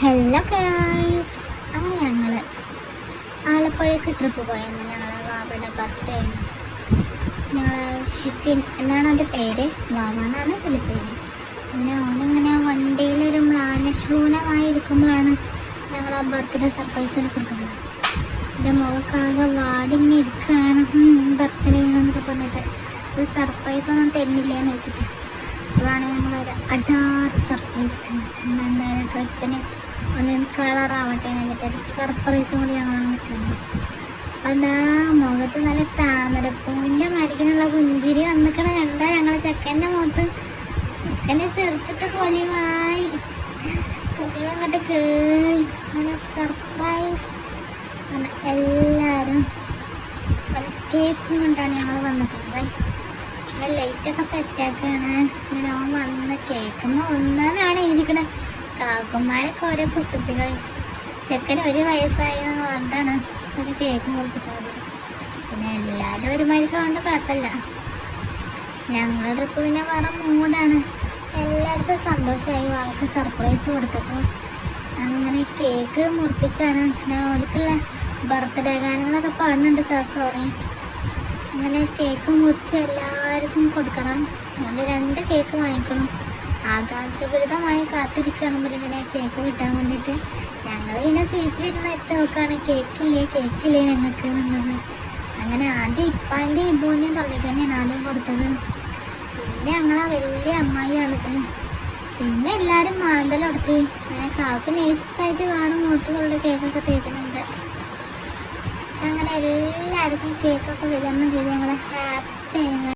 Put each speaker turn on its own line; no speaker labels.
Hello guys അങ്ങനെ ഞങ്ങൾ ആലപ്പുഴയ്ക്ക് trip പോയിരുന്നു ഞങ്ങൾ വാവയുടെ ബർത്ത്ഡേ ഞങ്ങൾ ഷിഫിൻ എന്നാണ് അവന്റെ പേര്? വാവ എന്നാണ് വിളിപ്പേര് അങ്ങനെ ഓനിങ്ങനെ വണ്ടിയിലൊരു മ്ലാനശൂനമായിരിക്കുമ്പോഴാണ് ഞങ്ങൾ ആ ബർത്ത്ഡേ സർപ്രൈസിന് കൊടുക്കുന്നത്. എന്റെ മുഖക്കാകെ വാടിങ്ങനെ ഇരിക്കുകയാണ്. ബർത്ത്ഡേ എന്നൊക്കെ പറഞ്ഞിട്ട്. ഒരു സർപ്രൈസ് ഒന്നും തരുന്നില്ലേന്ന് വെച്ചിട്ട്. അപ്പോഴാണ് ഞങ്ങളൊരു അഡാറ് സർപ്രൈസ് എന്തായാലും ട്രിപ്പിന് ഒന്ന് കളറാവട്ടെ എന്നിട്ട് ഒരു സർപ്രൈസും കൂടി ഞങ്ങൾ ചെന്നു. അതാ മുഖത്ത് നല്ല താമരപ്പൂവിന്റെ മരിക്കണുള്ള പുഞ്ചിരി വന്നിക്കണ കണ്ട? ഞങ്ങളെ ചെക്കന്റെ മുഖത്ത് ചെക്കനെ ചെറിച്ചിട്ട് കൊലിവായി കുട്ടികൾ അങ്ങോട്ട് കയറി അങ്ങനെ സർപ്രൈസ് എല്ലാവരും കേക്കും കൊണ്ടാണ് ഞങ്ങൾ വന്നിട്ടുള്ളത് ലൈറ്റൊക്കെ സെറ്റാക്കുകയാണ് ഇങ്ങനെ അവൻ വന്ന് കാക്കുമാരൊക്കെ ഓരോ കുസൃതികൾ ചെക്കന് ഒരു വയസ്സായി എന്ന് പറഞ്ഞിട്ടാണ് ഒരു കേക്ക് മുറിപ്പിച്ചത്. പിന്നെ എല്ലാവരും ഒരുമാതിരിക്ക് കൊണ്ട് കുഴപ്പമില്ല. ഞങ്ങളുടെ ട്രിപ്പ് പിന്നെ വേറെ മൂടാണ് എല്ലാവർക്കും സന്തോഷമായി. അവർക്ക് സർപ്രൈസ് കൊടുത്തപ്പോൾ അങ്ങനെ കേക്ക് മുറിപ്പിച്ചാണ്. പിന്നെ അവർക്കുള്ള ബർത്ത്ഡേ ഗാനങ്ങളൊക്കെ പാടുന്നുണ്ട് കാക്ക അവിടെ. അങ്ങനെ കേക്ക് മുറിച്ച് എല്ലാവർക്കും കൊടുക്കണം. അതുകൊണ്ട് രണ്ട് കേക്ക് വാങ്ങിക്കണം. ആകാംക്ഷപൂരിതമായി കാത്തിരിക്കണം ഇങ്ങനെ കേക്ക് കിട്ടാൻ വേണ്ടിയിട്ട്. ഞങ്ങൾ പിന്നെ സീറ്റിലിരുന്ന് എത്തി നോക്കുകയാണ്. കേക്കില്ലേ കേക്കില്ലേ ഞങ്ങൾക്ക് എന്നുള്ളത്. അങ്ങനെ ആദ്യം ഇപ്പാന്റെ ഇബൂന്റെയും തള്ളി തന്നെയാണ് ആദ്യം കൊടുത്തത്. പിന്നെ ഞങ്ങളെ വലിയ അമ്മായിയാണിത്. പിന്നെ എല്ലാവരും മാന്തലെടുത്തി അങ്ങനെ കാക്ക് നൈസായിട്ട് വേണം മൂത്തുകളുടെ കേക്കൊക്കെ തേക്കുന്നുണ്ട്. അങ്ങനെ എല്ലാവർക്കും കേക്കൊക്കെ വിതരണം ചെയ്ത് ഞങ്ങൾ ഹാപ്പി